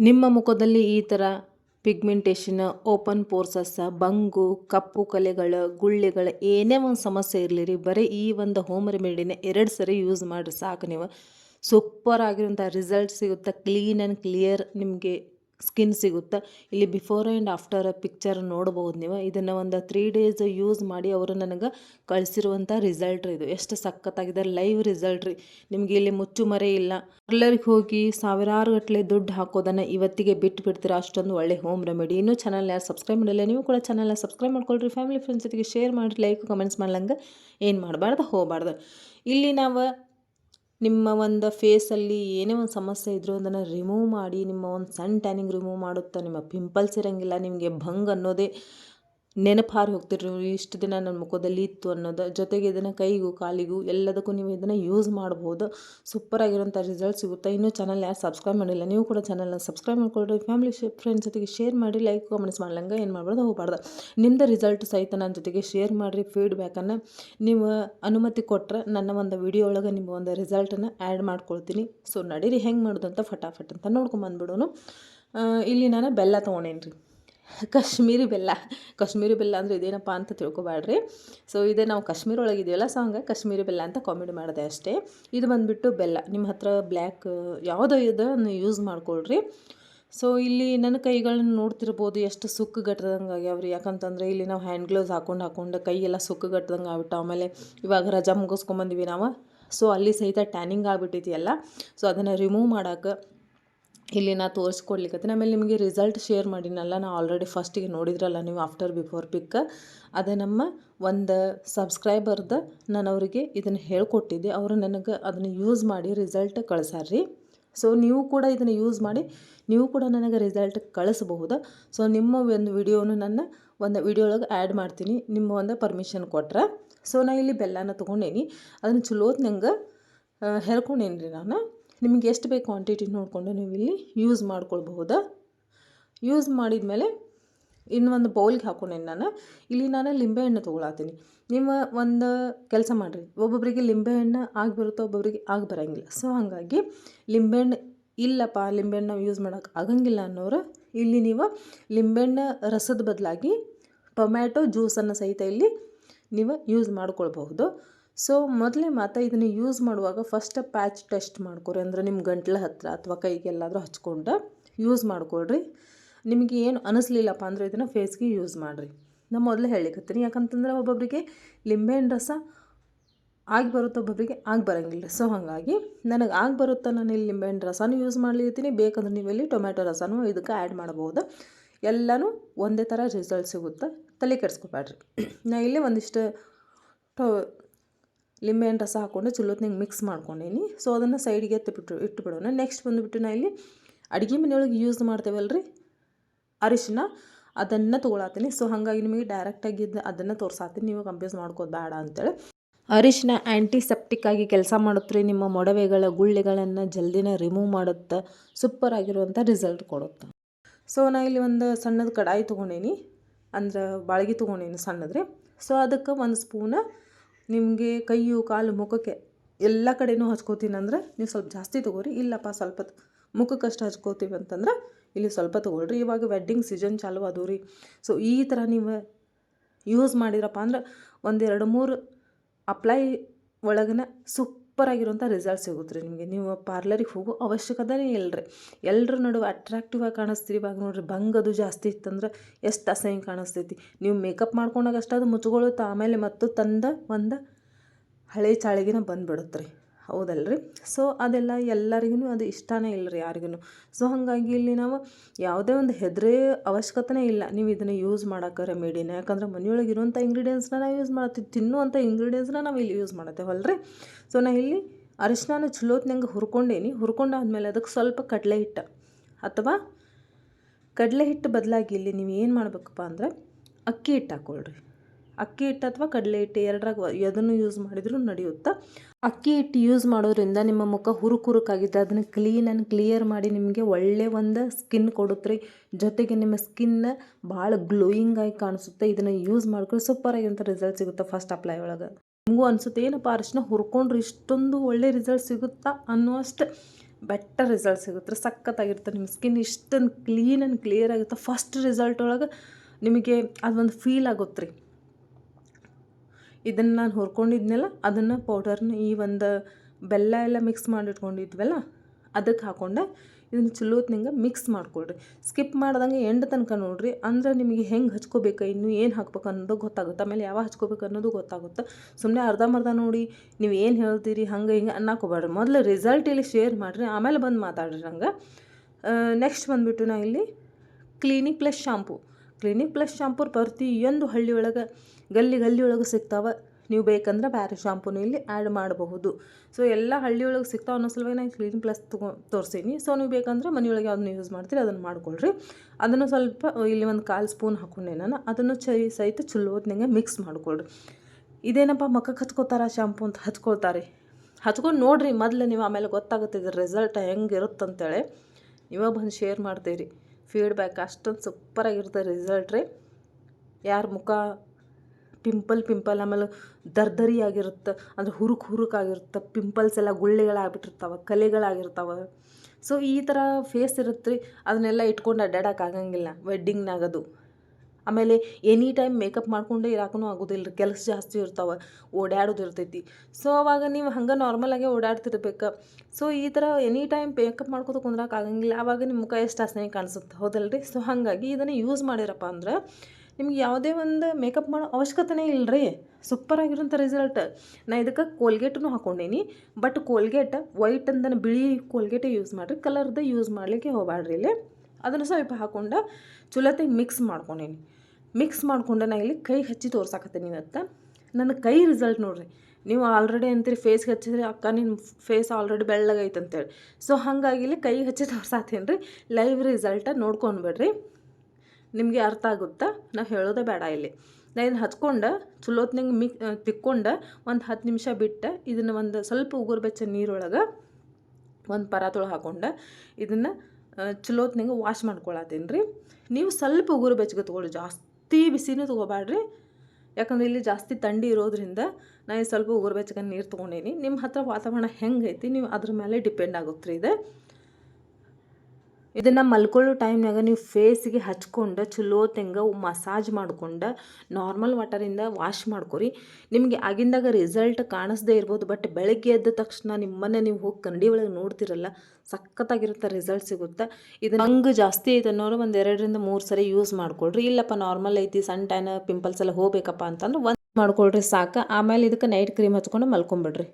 ನಿಮ್ಮ ಮುಖದಲ್ಲಿ ಈ ಥರ ಪಿಗ್ಮೆಂಟೇಷನ್ ಓಪನ್ ಪೋರ್ಸಸ್ ಬಂಗು, ಕಪ್ಪು ಕಲೆಗಳು, ಗುಳ್ಳೆಗಳು ಏನೇ ಒಂದು ಸಮಸ್ಯೆ ಇರಲಿ ರೀ ಬರೀ ಈ ಒಂದು ಹೋಮ್ ರೆಮಿಡಿನ ಎರಡು ಸರಿ ಯೂಸ್ ಮಾಡಿರಿ ಸಾಕು ನೀವು. ಸೂಪರ್ ಆಗಿರುವಂಥ ರಿಸಲ್ಟ್ ಸಿಗುತ್ತೆ ಕ್ಲೀನ್ ಆ್ಯಂಡ್ ಕ್ಲಿಯರ್ ನಿಮಗೆ ಸ್ಕಿನ್ ಸಿಗುತ್ತೆ. ಇಲ್ಲಿ ಬಿಫೋರ್ ಆ್ಯಂಡ್ ಆಫ್ಟರ್ ಪಿಕ್ಚರ್ ನೋಡ್ಬೋದು ನೀವು. ಇದನ್ನು ಒಂದು ತ್ರೀ ಡೇಸ್ ಯೂಸ್ ಮಾಡಿ ಅವರು ನನಗೆ ಕಳಿಸಿರುವಂಥ ರಿಸಲ್ಟ್ ಇದು. ಎಷ್ಟು ಸಖತ್ತಾಗಿದೆ ಲೈವ್ ರಿಸಲ್ಟ್ ರೀ. ನಿಮಗೆ ಇಲ್ಲಿ ಮುಚ್ಚುಮರೆ ಇಲ್ಲ. ಪಾರ್ಲರ್ಗೆ ಹೋಗಿ ಸಾವಿರಾರು ಗಟ್ಟಲೆ ದುಡ್ಡು ಹಾಕೋದನ್ನು ಇವತ್ತಿಗೆ ಬಿಟ್ಟು ಬಿಡ್ತೀರಾ ಅಷ್ಟೊಂದು ಒಳ್ಳೆ ಹೋಮ್ ರೆಮಿಡಿ ಇನ್ನೂ ಚಾನಲ್ ಯಾರು ಸಬ್ಸ್ಕ್ರೈಬ್ ಮಾಡಲ್ಲ, ನೀವು ಕೂಡ ಚಾನಲ್ನ ಸಬ್ಸ್ಕ್ರೈಬ್ ಮಾಡ್ಕೊಳ್ರಿ. ಫ್ಯಾಮಿಲಿ ಫ್ರೆಂಡ್ಸ್ ಜೊತೆಗೆ ಶೇರ್ ಮಾಡಿರಿ ಲೈಕ್ ಕಮೆಂಟ್ಸ್ ಮಾಡ್ಲಂಗೆ ಏನು ಮಾಡಬಾರ್ದು? ಹೋಗಬಾರ್ದು. ಇಲ್ಲಿ ನಾವು ನಿಮ್ಮ ಒಂದು ಫೇಸಲ್ಲಿ ಏನೇ ಒಂದು ಸಮಸ್ಯೆ ಇದ್ದರೂ ಅದನ್ನು ರಿಮೂವ್ ಮಾಡಿ, ನಿಮ್ಮ ಒಂದು ಸಣ್ಣ ಟ್ಯಾನಿಂಗ್ ರಿಮೂವ್ ಮಾಡುತ್ತಾ, ನಿಮ್ಮ ಪಿಂಪಲ್ಸ್ ಇರೋಂಗಿಲ್ಲ, ನಿಮಗೆ ಭಂಗ್ ಅನ್ನೋದೇ ನೆನಪು ಹಾರಿ ಹೋಗ್ತಿರಿ ಇಷ್ಟು ದಿನ ನನ್ನ ಮುಖದಲ್ಲಿ ಇತ್ತು ಅನ್ನೋದು. ಜೊತೆಗೆ ಇದನ್ನು ಕೈಗೂ, ಕಾಲಿಗೂ, ಎಲ್ಲದಕ್ಕೂ ನೀವು ಇದನ್ನು ಯೂಸ್ ಮಾಡ್ಬೋದು. ಸೂಪರ್ ಆಗಿರೋಂಥ ರಿಸಲ್ಟ್ ಸಿಗುತ್ತೆ. ಇನ್ನೂ ಚಾನಲ್ ಯಾರು ಸಬ್ಸ್ಕ್ರೈಬ್ ಮಾಡಿಲ್ಲ, ನೀವು ಕೂಡ ಚಾನಲ್ನ ಸಬ್ಸ್ಕ್ರೈಬ್ ಮಾಡಿಕೊಳ್ಳ್ರಿ ಫ್ಯಾಮಿಲಿ ಫ್ರೆಂಡ್ಸ್ ಜೊತೆಗೆ ಶೇರ್ ಮಾಡಿ ಲೈಕ್ ಕಾಮೆಂಟ್ಸ್ ಮಾಡ್ಲಂಗೆ ಏನು ಮಾಡ್ಬಾರ್ದು, ಹೋಗ್ಬಾರ್ದು. ನಿಮ್ಮದು ರಿಸಲ್ಟ್ ಸಹಿತ ನನ್ನ ಜೊತೆಗೆ ಶೇರ್ ಮಾಡಿರಿ ಫೀಡ್ಬ್ಯಾಕನ್ನು ನೀವು ಅನುಮತಿ ಕೊಟ್ಟರೆ ನನ್ನ ಒಂದು ವಿಡಿಯೋ ಒಳಗೆ ನಿಮ್ಮ ಒಂದು ರಿಸಲ್ಟನ್ನು ಆ್ಯಡ್ ಮಾಡ್ಕೊಳ್ತೀನಿ. ಸೊ ನಡೀರಿ, ಹೆಂಗೆ ಮಾಡೋದು ಅಂತ ಫಟಾಫಟ್ ಅಂತ ನೋಡ್ಕೊಂಬಂದ್ಬಿಡೋನು. ಇಲ್ಲಿ ನಾನು ಬೆಲ್ಲ ತೊಗೊಂಡೇನಿ ಕಾಶ್ಮೀರಿ ಬೆಲ್ಲ. ಕಾಶ್ಮೀರಿ ಬೆಲ್ಲ ಅಂದರೆ ಇದೇನಪ್ಪ ಅಂತ ತಿಳ್ಕೊಬೇಡ್ರಿ ಸೊ ಇದೇ ನಾವು ಕಾಶ್ಮೀರ ಒಳಗಿದೆಯಲ್ಲ ಸೊ ಹಂಗೆ ಕಾಶ್ಮೀರಿ ಬೆಲ್ಲ ಅಂತ ಕಾಮಿಡಿ ಮಾಡಿದೆ ಅಷ್ಟೇ. ಇದು ಬಂದುಬಿಟ್ಟು ಬೆಲ್ಲ. ನಿಮ್ಮ ಹತ್ರ ಬ್ಲ್ಯಾಕ್, ಯಾವುದೋ ಇದನ್ನು ಯೂಸ್ ಮಾಡ್ಕೊಳ್ರಿ. ಸೊ ಇಲ್ಲಿ ನನ್ನ ಕೈಗಳನ್ನ ನೋಡ್ತಿರ್ಬೋದು, ಎಷ್ಟು ಸುಕ್ಕು ಗಟ್ಟದಂಗೆ ಆಗ್ಯಾವ್ರಿ. ಯಾಕಂತಂದರೆ ಇಲ್ಲಿ ನಾವು ಹ್ಯಾಂಡ್ ಗ್ಲೌಸ್ ಹಾಕೊಂಡು ಹಾಕೊಂಡು ಕೈಯೆಲ್ಲ ಸುಕ್ಕು ಗಟ್ಟದಂಗೆ ಆಗ್ಬಿಟ್ಟು, ಆಮೇಲೆ ಇವಾಗ ರಜಾ ಮುಗಿಸ್ಕೊಂಬಂದ್ವಿ ನಾವು. ಸೊ ಅಲ್ಲಿ ಸಹಿತ ಟ್ಯಾನಿಂಗ್ ಆಗಿಬಿಟ್ಟಿದೆಯಲ್ಲ. ಸೊ ಅದನ್ನು ರಿಮೂವ್ ಮಾಡೋಕೆ ಇಲ್ಲಿ ನಾ ತೋರಿಸ್ಕೊಡ್ಲಿಕ್ಕತ್ತೀನಿ ಆಮೇಲೆ ನಿಮಗೆ ರಿಸಲ್ಟ್ ಶೇರ್ ಮಾಡಿನಲ್ಲ, ನಾ ಆಲ್ರೆಡಿ ಫಸ್ಟಿಗೆ ನೋಡಿದ್ರಲ್ಲ ನೀವು ಆಫ್ಟರ್ ಬಿಫೋರ್ ಪಿಕ್ ಅದೇ ನಮ್ಮ ಒಂದು ಸಬ್ಸ್ಕ್ರೈಬರ್ದ ನಾನು ಅವರಿಗೆ ಇದನ್ನು ಹೇಳ್ಕೊಟ್ಟಿದ್ದೆ. ಅವರು ನನಗೆ ಅದನ್ನು ಯೂಸ್ ಮಾಡಿ ರಿಸಲ್ಟ್ ಕಳ್ಸಾರ್ರಿ. ಸೊ ನೀವು ಕೂಡ ಇದನ್ನು ಯೂಸ್ ಮಾಡಿ, ನೀವು ಕೂಡ ನನಗೆ ರಿಸಲ್ಟ್ ಕಳಿಸ್ಬಹುದು? ಸೊ ನಿಮ್ಮ ಒಂದು ವಿಡಿಯೋನು ನನ್ನ ಒಂದು ವಿಡಿಯೋ ಒಳಗೆ ಆ್ಯಡ್ ಮಾಡ್ತೀನಿ, ನಿಮ್ಮ ಒಂದು ಪರ್ಮಿಷನ್ ಕೊಟ್ರೆ. ಸೊ ನಾ ಇಲ್ಲಿ ಬೆಲ್ಲನ ತೊಗೊಂಡೇನಿ. ಅದನ್ನು ಚಲೋತ್ ನಂಗೆ ಹೇಳ್ಕೊಂಡೇನಿ ರೀ ನಾನು. ನಿಮಗೆ ಎಷ್ಟು ಬೇಕು ಕ್ವಾಂಟಿಟಿ ನೋಡಿಕೊಂಡು ನೀವು ಇಲ್ಲಿ ಯೂಸ್ ಮಾಡ್ಕೊಳ್ಬಹುದು? ಯೂಸ್ ಮಾಡಿದ ಮೇಲೆ ಇನ್ನೊಂದು ಬೌಲ್ಗೆ ಹಾಕೊಂಡೇನಿ ನಾನು. ಇಲ್ಲಿ ನಾನು ಲಿಂಬೆಹಣ್ಣು ತೊಗೊಳತ್ತೀನಿ ನಿಮ್ಮ ಒಂದು ಕೆಲಸ ಮಾಡಿರಿ. ಒಬ್ಬೊಬ್ಬರಿಗೆ ಲಿಂಬೆಹಣ್ಣು ಆಗಿ ಬರುತ್ತೆ ಒಬ್ಬೊಬ್ಬರಿಗೆ ಆಗಿ ಬರೋಂಗಿಲ್ಲ. ಸೊ ಹಾಗಾಗಿ ಲಿಂಬೆಹಣ್ಣು ಇಲ್ಲಪ್ಪ ಲಿಂಬೆಹಣ್ಣು ನಾವು ಯೂಸ್ ಮಾಡೋಕ್ಕೆ ಆಗಂಗಿಲ್ಲ ಅನ್ನೋರು ಇಲ್ಲಿ ನೀವು ಲಿಂಬೆಹಣ್ಣು ರಸದ ಬದಲಾಗಿ ಟೊಮ್ಯಾಟೊ ಜ್ಯೂಸನ್ನು ಸಹಿತ ಇಲ್ಲಿ ನೀವು ಯೂಸ್ ಮಾಡ್ಕೊಳ್ಬಹುದು. ಸೊ ಮೊದಲೇ ಮಾತ್ರ ಇದನ್ನು ಯೂಸ್ ಮಾಡುವಾಗ ಫಸ್ಟ್ ಪ್ಯಾಚ್ ಟೆಸ್ಟ್ ಮಾಡ್ಕೊರಿ. ಅಂದರೆ ನಿಮ್ಮ ಗಂಟ್ಲ ಹತ್ತಿರ ಅಥವಾ ಕೈಗೆಲ್ಲಾದರೂ ಹಚ್ಕೊಂಡು ಯೂಸ್ ಮಾಡ್ಕೊಳ್ರಿ. ನಿಮಗೆ ಏನು ಅನಿಸ್ಲಿಲ್ಲಪ್ಪ ಅಂದರೆ ಇದನ್ನು ಫೇಸ್ಗೆ ಯೂಸ್ ಮಾಡಿರಿ. ನಾನು ಮೊದಲೇ ಹೇಳಿಕತ್ತೀನಿ. ಯಾಕಂತಂದ್ರೆ ಒಬ್ಬೊಬ್ಬರಿಗೆ ಲಿಂಬೆಹಣ್ಣು ರಸ ಆಗಿ ಬರುತ್ತೆ ಒಬ್ಬೊಬ್ಬರಿಗೆ ಆಗಿ ಬರೋಂಗಿಲ್ಲ. ಸೊ ಹಾಗಾಗಿ ನನಗೆ ಆಗಿ ಬರುತ್ತೆ ನಾನು ಇಲ್ಲಿ ಲಿಂಬೆಹಣ್ಣು ರಸನೂ ಯೂಸ್ ಮಾಡ್ಲಿರ್ತೀನಿ ಬೇಕಂದ್ರೆ ನೀವು ಇಲ್ಲಿ ಟೊಮ್ಯಾಟೊ ರಸನೂ ಇದಕ್ಕೆ ಆ್ಯಡ್ ಮಾಡ್ಬೋದು. ಎಲ್ಲನೂ ಒಂದೇ ಥರ ರಿಸಲ್ಟ್ ಸಿಗುತ್ತೆ. ತಲೆ ಕೆಡಿಸ್ಕೊಬೇಡ್ರಿ ನಾ ಇಲ್ಲಿ ಒಂದಿಷ್ಟು ಟೊ ಲಿಂಬೆಹಣ್ಣು ರಸ ಹಾಕ್ಕೊಂಡು ಚಲೋತ್ನಾಗ ಮಿಕ್ಸ್ ಮಾಡ್ಕೊಂಡೀನಿ. ಸೊ ಅದನ್ನು ಸೈಡಿಗೆ ಎತ್ತಿಬಿಟ್ಟು ಇಟ್ಬಿಡೋಣ. ನೆಕ್ಸ್ಟ್ ಬಂದುಬಿಟ್ಟು ನಾ ಇಲ್ಲಿ ಅಡುಗೆ ಮನೆಯೊಳಗೆ ಯೂಸ್ ಮಾಡ್ತೇವಲ್ರಿ? ಅರಿಶಿನ. ಅದನ್ನು ತೊಗೊಳತ್ತೀನಿ ಸೊ ಹಾಗಾಗಿ ನಿಮಗೆ ಡೈರೆಕ್ಟಾಗಿ ಅದನ್ನು ತೋರ್ಸಾತೀನಿ. ನೀವು ಕಂಪ್ಯೂಸ್ ಮಾಡ್ಕೋದು ಬೇಡ ಅಂತೇಳಿ. ಅರಿಶಿನ ಆ್ಯಂಟಿಸೆಪ್ಟಿಕ್ ಆಗಿ ಕೆಲಸ ಮಾಡುತ್ತೆ ನಿಮ್ಮ ಮೊಡವೆಗಳ, ಗುಳ್ಳೆಗಳನ್ನು ಜಲ್ದಿನ ರಿಮೂವ್ ಮಾಡುತ್ತೆ ಸೂಪರ್ ಆಗಿರುವಂಥ ರಿಸಲ್ಟ್ ಕೊಡುತ್ತೆ. ಸೊ ನಾ ಇಲ್ಲಿ ಒಂದು ಸಣ್ಣದ ಕಡಾಯಿ ತೊಗೊಂಡೀನಿ. ಅಂದ್ರೆ ಬಾಳ್ಗೆ ತೊಗೊಂಡೀನಿ ಸಣ್ಣದ್ರಿ. ಸೊ ಅದಕ್ಕೆ ಒಂದು ಸ್ಪೂನ ನಿಮಗೆ ಕೈಯು, ಕಾಲು, ಮುಖಕ್ಕೆ ಎಲ್ಲ ಕಡೆಯೂ ಹಚ್ಕೋತೀನಿ ಅಂದ್ರೆ ನೀವು ಸ್ವಲ್ಪ ಜಾಸ್ತಿ ತೊಗೋರಿ. ಇಲ್ಲಪ್ಪ, ಸ್ವಲ್ಪ ಮುಖಕ್ಕಷ್ಟು ಹಚ್ಕೋತೀವಿ ಅಂತಂದ್ರೆ ಇಲ್ಲಿ ಸ್ವಲ್ಪ ತೊಗೊಳ್ರಿ. ಇವಾಗ ವೆಡ್ಡಿಂಗ್ ಸೀಸನ್ ಚಾಲು ಅದು ರೀ. ಸೊ ಈ ಥರ ನೀವು ಯೂಸ್ ಮಾಡಿದ್ರಪ್ಪ ಅಂದ್ರೆ ಒಂದೆರಡು ಮೂರು ಅಪ್ಲೈ ಒಳಗನ ಸೂಪರ್ ಆಗಿರುವಂಥ ರಿಸಲ್ಟ್ ಸಿಗುತ್ತೆ ರೀ ನಿಮಗೆ. ನೀವು ಪಾರ್ಲರಿಗೆ ಹೋಗೋ ಅವಶ್ಯಕತೆನೇ ಇಲ್ಲರಿ ಎಲ್ಲರ ನಡುವೆ ಅಟ್ರಾಕ್ಟಿವ್ ಆಗಿ ಕಾಣಿಸ್ತೀರಿ. ಇವಾಗ ನೋಡಿರಿ ಬಂಗದು ಜಾಸ್ತಿ ಇತ್ತಂದ್ರೆ ಎಷ್ಟು ಅಸಹ್ಯ ಕಾಣಿಸ್ತೈತಿ. ನೀವು ಮೇಕಪ್ ಮಾಡ್ಕೊಂಡಾಗ ಅಷ್ಟು ಅದು ಮುಚ್ಕೊಳ್ಳುತ್ತೆ ಆಮೇಲೆ ಮತ್ತು ತಂದ ಒಂದು ಹಳೆ ಚಾಳಿಗೆನ ಬಂದುಬಿಡುತ್ತೆ ರೀ ಹೌದಲ್ರಿ? ಸೊ ಅದೆಲ್ಲ ಎಲ್ಲರಿಗೂ ಅದು ಇಷ್ಟನೇ ಇಲ್ಲ ರೀ ಯಾರಿಗೂ ಸೊ ಹಾಗಾಗಿ ಇಲ್ಲಿ ನಾವು ಯಾವುದೇ ಒಂದು ಹೆದರೇ ಅವಶ್ಯಕತೆನೇ ಇಲ್ಲ. ನೀವು ಇದನ್ನು ಯೂಸ್ ಮಾಡೋಕೆ ರೆಮಿಡಿನ ಯಾಕಂದ್ರೆ ಮನೆಯೊಳಗೆ ಇರುವಂಥ ಇಂಗ್ರೀಡಿಯೆಂಟ್ಸ್ನ ನಾವು ಯೂಸ್ ಮಾಡ್ತೀವಿ. ತಿನ್ನುವಂಥ ಇಂಗ್ರೀಡಿಯೆಂಟ್ಸ್ನ ನಾವು ಇಲ್ಲಿ ಯೂಸ್ ಮಾಡತ್ತೇವಲ್ರಿ ಸೊ ನಾ ಇಲ್ಲಿ ಅರಿಶಿನ ಚಲೋತ್ನಂಗೆ ಹುರ್ಕೊಂಡೇನಿ. ಹುರ್ಕೊಂಡಾದ್ಮೇಲೆ ಅದಕ್ಕೆ ಸ್ವಲ್ಪ ಕಡಲೆ ಹಿಟ್ಟು ಅಥವಾ ಕಡಲೆ ಹಿಟ್ಟು ಬದಲಾಗಿ ಇಲ್ಲಿ ನೀವು ಏನು ಮಾಡಬೇಕಪ್ಪ ಅಂದ್ರೆ ಅಕ್ಕಿ ಹಿಟ್ಟು ಹಾಕ್ಕೊಳ್ರಿ ಅಕ್ಕಿ ಹಿಟ್ಟು ಅಥವಾ ಕಡಲೆ ಹಿಟ್ಟು ಎರಡರಾಗ ಅದನ್ನು ಯೂಸ್ ಮಾಡಿದರೂ ನಡೆಯುತ್ತಾ? ಅಕ್ಕಿ ಹಿಟ್ಟು ಯೂಸ್ ಮಾಡೋದ್ರಿಂದ ನಿಮ್ಮ ಮುಖ ಹುರುಕುರುಕಾಗಿದ್ದರೆ ಅದನ್ನು ಕ್ಲೀನ್ ಆ್ಯಂಡ್ ಕ್ಲಿಯರ್ ಮಾಡಿ ನಿಮಗೆ ಒಳ್ಳೆ ಒಂದು ಸ್ಕಿನ್ ಕೊಡುತ್ತೆ ಜೊತೆಗೆ ನಿಮ್ಮ ಸ್ಕಿನ್ ಭಾಳ ಗ್ಲೋಯಿಂಗ್ ಆಗಿ ಕಾಣಿಸುತ್ತೆ, ಇದನ್ನು ಯೂಸ್ ಮಾಡ್ಕೊಂಡು ಸೂಪರ್ ಆಗಿರೋಂಥ ರಿಸಲ್ಟ್ ಸಿಗುತ್ತೆ ಫಸ್ಟ್ ಅಪ್ಲೈ ಒಳಗೆ? ನಿಮಗೂ ಅನಿಸುತ್ತೆ, ಏನಪ್ಪ ಅರಿಶಿನ ಹುರ್ಕೊಂಡ್ರೆ ಇಷ್ಟೊಂದು ಒಳ್ಳೆ ರಿಸಲ್ಟ್ ಸಿಗುತ್ತಾ ಅನ್ನುವಷ್ಟು ಬೆಟರ್ ರಿಸಲ್ಟ್ ಸಿಗುತ್ತೆ? ಸಖತ್ತಾಗಿರುತ್ತೆ, ನಿಮ್ಮ ಸ್ಕಿನ್ ಇಷ್ಟೊಂದು ಕ್ಲೀನ್ ಆ್ಯಂಡ್ ಕ್ಲಿಯರ್ ಆಗುತ್ತೆ ಫಸ್ಟ್ ರಿಸಲ್ಟ್ ಒಳಗೆ ನಿಮಗೆ ಅದೊಂದು ಫೀಲ್ ಆಗುತ್ತೆ ರೀ. ಇದನ್ನು ನಾನು ಹುರ್ಕೊಂಡಿದ್ನಲ್ಲ, ಅದನ್ನು ಪೌಡರ್ನ ಈ ಒಂದು ಬೆಲ್ಲ ಎಲ್ಲ ಮಿಕ್ಸ್ ಮಾಡಿಟ್ಕೊಂಡಿದ್ವಲ್ಲ ಅದಕ್ಕೆ ಹಾಕೊಂಡೆ. ಇದನ್ನು ಚಲೋ ಹೊತ್ನಿಂಗೆ ಮಿಕ್ಸ್ ಮಾಡ್ಕೊಳ್ರಿ. ಸ್ಕಿಪ್ ಮಾಡ್ದಂಗೆ ಎಂಡ್ ತನಕ ನೋಡ್ರಿ, ಅಂದ್ರೆ ನಿಮಗೆ ಹೆಂಗೆ ಹಚ್ಕೋಬೇಕು, ಇನ್ನು ಏನು ಹಾಕ್ಬೇಕು ಅನ್ನೋದು ಗೊತ್ತಾಗುತ್ತೆ. ಆಮೇಲೆ ಯಾವಾಗ ಹಚ್ಕೋಬೇಕು ಅನ್ನೋದು ಗೊತ್ತಾಗುತ್ತೆ. ಸುಮ್ಮನೆ ಅರ್ಧಂಬರ್ಧ ನೋಡಿ, ನೀವು ಏನು ಹೇಳ್ತೀರಿ, ಹಂಗೆ ಹಿಂಗೆ ಅನ್ನಕ್ಕೆ ಹೋಗ್ಬೇಡ್ರಿ ಮೊದಲು ರಿಸಲ್ಟ್ ಇಲ್ಲಿ ಶೇರ್ ಮಾಡಿರಿ, ಆಮೇಲೆ ಬಂದು ಮಾತಾಡ್ರಿ ನಂಗೆ. ನೆಕ್ಸ್ಟ್ ಬಂದುಬಿಟ್ಟು ನಾ ಇಲ್ಲಿ clinic plus shampoo clinic plus Shampur ಪ್ರತಿಯೊಂದು ಹಳ್ಳಿ ಒಳಗೆ ಗಲ್ಲಿ ಗಲ್ಲಿ ಒಳಗೆ ಸಿಗ್ತಾವೆ. ನೀವು ಬೇಕಂದ್ರೆ ಬೇರೆ ಶಾಂಪೂನು ಇಲ್ಲಿ ಆ್ಯಡ್ ಮಾಡಬಹುದು. ಸೊ ಎಲ್ಲ ಹಳ್ಳಿ ಒಳಗೆ ಸಿಗ್ತಾವೆ ಅನ್ನೋ ಸಲುವಾಗಿ ನಾನು ಕ್ಲೀನ್ ಪ್ಲಸ್ ತಗೊ ತೋರಿಸೀನಿ. ಸೊ ನೀವು ಬೇಕಂದ್ರೆ ಮನೆಯೊಳಗೆ ಅದನ್ನು ಯೂಸ್ ಮಾಡ್ತೀರಿ ಅದನ್ನು ಮಾಡ್ಕೊಳ್ರಿ. ಅದನ್ನು ಸ್ವಲ್ಪ ಇಲ್ಲಿ ಒಂದು ಕಾಲು ಸ್ಪೂನ್ ಹಾಕ್ಕೊಂಡೆ ನಾನು. ಅದನ್ನು ಚೈ, ಸಹಿತ ಚಲೋ ಹೊತ್ನಾಗೆ ಮಿಕ್ಸ್ ಮಾಡ್ಕೊಳ್ರಿ. ಇದೇನಪ್ಪ ಮಖಕ್ಕೆ ಹಚ್ಕೋತಾರ ಶಾಂಪೂ ಅಂತ ಹಚ್ಕೊಳ್ತಾರೆ ಹಚ್ಕೊಂಡು ನೋಡಿರಿ ಮೊದಲು ನೀವು ಆಮೇಲೆ ಗೊತ್ತಾಗುತ್ತೆ ಇದ್ರ ರಿಸಲ್ಟ್ ಹೆಂಗೆ ಇರುತ್ತಂತೇಳಿ. ಇವಾಗ ಬಂದು ಶೇರ್ ಮಾಡ್ತೀರಿ. ಫೀಡ್ಬ್ಯಾಕ್ ಅಷ್ಟೊಂದು ಸೂಪರಾಗಿರುತ್ತೆ ರಿಸಲ್ಟ್ ರೀ. ಯಾರ ಮುಖ ಪಿಂಪಲ್ ಪಿಂಪಲ್ ಆಮೇಲೆ ದರ್ದರಿ ಆಗಿರುತ್ತೆ, ಅಂದ್ರೆ ಹುರುಕು ಹುರುಕಾಗಿರುತ್ತೆ ಪಿಂಪಲ್ಸ್ ಎಲ್ಲ ಗುಳ್ಳೆಗಳಾಗ್ಬಿಟ್ಟಿರ್ತಾವೆ, ಕಲೆಗಳಾಗಿರ್ತಾವೆ. ಸೊ ಈ ಥರ ಫೇಸ್ ಇರುತ್ತೆ ರೀ ಅದನ್ನೆಲ್ಲ ಇಟ್ಕೊಂಡು ಅಡ್ಡಾಡೋಕ್ಕಾಗಂಗಿಲ್ಲ ವೆಡ್ಡಿಂಗ್ನಾಗದು ಆಮೇಲೆ ಎನಿ ಟೈಮ್ ಮೇಕಪ್ ಮಾಡ್ಕೊಂಡೇ ಇರಾಕೂ ಆಗೋದಿಲ್ಲ ರೀ. ಕೆಲಸ ಜಾಸ್ತಿ ಇರ್ತಾವೆ ಓಡಾಡೋದು ಇರ್ತೈತಿ. ಸೊ ಅವಾಗ ನೀವು ಹಂಗೆ ನಾರ್ಮಲಾಗೆ ಓಡಾಡ್ತಿರ್ಬೇಕು ಸೊ ಈ ಥರ ಎನಿ ಟೈಮ್ ಮೇಕಪ್ ಮಾಡ್ಕೊತ ಕುಂದ್ರಕ್ಕೆ ಆಗಂಗಿಲ್ಲ. ಆವಾಗ ನಿಮ್ಮ ಮುಖ ಎಷ್ಟು ಅಸ್ನೇಹ ಕಾಣಿಸುತ್ತೆ? ಹೌದಲ್ಲ ರೀ ಸೊ ಹಾಗಾಗಿ ಇದನ್ನು ಯೂಸ್ ಮಾಡಿರಪ್ಪ ಅಂದ್ರೆ ನಿಮ್ಗೆ ಯಾವುದೇ ಒಂದು ಮೇಕಪ್ ಮಾಡೋ ಅವಶ್ಯಕತೆನೇ ಇಲ್ಲ ರೀ ಸೂಪರ್ ಆಗಿರೋಂಥ ರಿಸಲ್ಟ್ ನಾ ಇದಕ್ಕೆ ಕೋಲ್ಗೇಟನ್ನು ಹಾಕೊಂಡೇನಿ. ಬಟ್ ಕೋಲ್ಗೇಟ್ ವೈಟ್ ಅಂದನ ಬಿಳಿ ಕೋಲ್ಗೇಟೇ ಯೂಸ್ ಮಾಡಿರಿ. ಕಲರ್ದು ಯೂಸ್ ಮಾಡಲಿಕ್ಕೆ ಹೋಗಬಾಡ್ರಿ ಇಲ್ಲಿ. ಅದನ್ನು ಸ್ವಲ್ಪ ಹಾಕೊಂಡು ಚುಲತೆಗೆ ಮಿಕ್ಸ್ ಮಾಡ್ಕೊಂಡೀನಿ. ಮಿಕ್ಸ್ ಮಾಡ್ಕೊಂಡು ನಾ ಇಲ್ಲಿ ಕೈ ಹಚ್ಚಿ ತೋರ್ಸಾಕತ್ತೀನಿ ಇವತ್ತು. ನನ್ನ ಕೈ ರಿಸಲ್ಟ್ ನೋಡಿರಿ. ನೀವು ಆಲ್ರೆಡಿ ಅಂತೀರಿ ಫೇಸ್ಗೆ ಹಚ್ಚಿದ್ರೆ ಅಕ್ಕ ನಿನ್ನ ಫೇಸ್ ಆಲ್ರೆಡಿ ಬೆಳ್ಳಗೈತೆ ಅಂತೇಳಿ. ಸೊ ಹಾಗಾಗಿ ಇಲ್ಲಿ ಕೈ ಹಚ್ಚಿ ತೋರ್ಸಾತೀನಿ ರೀ ಲೈವ್ ರಿಸಲ್ಟ ನೋಡ್ಕೊಂಡ್ಬಿಡ್ರಿ ನಿಮಗೆ ಅರ್ಥ ಆಗುತ್ತಾ? ನಾವು ಹೇಳೋದೇ ಬೇಡ ಇಲ್ಲಿ. ನಾ ಇದನ್ನು ಹಚ್ಕೊಂಡು ಚಲೋತ್ನಂಗೆ ಮಿಕ್ ತಿಕ್ಕೊಂಡು ಒಂದು ಹತ್ತು ನಿಮಿಷ ಬಿಟ್ಟು ಇದನ್ನು ಒಂದು ಸ್ವಲ್ಪ ಉಗುರು ಬೆಚ್ಚ ನೀರೊಳಗೆ ಒಂದು ಪರಾತೊಳಗೆ ಹಾಕ್ಕೊಂಡು ಇದನ್ನು ಚಲೋತ್ನಂಗೆ ವಾಶ್ ಮಾಡ್ಕೊಳತ್ತೀನಿ ರೀ ನೀವು ಸ್ವಲ್ಪ ಉಗುರು ಬೆಚ್ಚಗೆ ತೊಗೊಳ್ಳಿ, ಜಾಸ್ತಿ ಬಿಸಿನೂ ತೊಗೋಬೇಡ್ರಿ ಯಾಕಂದ್ರೆ ಇಲ್ಲಿ ಜಾಸ್ತಿ ಥಂಡಿ ಇರೋದ್ರಿಂದ ನಾನು ಸ್ವಲ್ಪ ಉಗುರು ಬೆಚ್ಚಗೆ ನೀರು ತೊಗೊಂಡೇನಿ. ನಿಮ್ಮ ಹತ್ರ ವಾತಾವರಣ ಹೆಂಗೈತಿ, ನೀವು ಅದ್ರ ಮೇಲೆ ಡಿಪೆಂಡ್ ಆಗುತ್ತೆ ರೀ ಇದು. ಇದನ್ನು ಮಲ್ಕೊಳ್ಳೋ ಟೈಮ್ನಾಗ ನೀವು ಫೇಸಿಗೆ ಹಚ್ಕೊಂಡು ಚಲೋ ತೆಂಗ ಮಸಾಜ್ ಮಾಡ್ಕೊಂಡು ನಾರ್ಮಲ್ ವಾಟರಿಂದ ವಾಶ್ ಮಾಡ್ಕೊರಿ. ನಿಮಗೆ ಆಗಿಂದಾಗ ರಿಸಲ್ಟ್ ಕಾಣಿಸ್ದೇ ಇರ್ಬೋದು ಬಟ್ ಬೆಳಗ್ಗೆ ಎದ್ದ ತಕ್ಷಣ ನಿಮ್ಮನ್ನೇ ನೀವು ಹೋಗಿ ಕನ್ನಡಿ ಒಳಗೆ ನೋಡ್ತಿರಲ್ಲ, ಸಖತ್ತಾಗಿರುತ್ತೆ ರಿಸಲ್ಟ್ ಸಿಗುತ್ತೆ? ಇದು ಹಂಗೆ ಜಾಸ್ತಿ ಐತೆ ಅನ್ನೋರು ಒಂದು ಎರಡರಿಂದ ಮೂರು ಸರಿ ಯೂಸ್ ಮಾಡ್ಕೊಳ್ರಿ. ಇಲ್ಲಪ್ಪ ನಾರ್ಮಲ್ ಐತಿ, ಸಣ್ಣ ಟೈನ್ ಪಿಂಪಲ್ಸ್ ಎಲ್ಲ ಹೋಗ್ಬೇಕಪ್ಪ ಅಂತಂದ್ರೆ ಒಂದು ಮಾಡ್ಕೊಳ್ರಿ ಸಾಕು. ಆಮೇಲೆ ಇದಕ್ಕೆ ನೈಟ್ ಕ್ರೀಮ್ ಹಚ್ಕೊಂಡು ಮಲ್ಕೊಂಬಿಡ್ರಿ.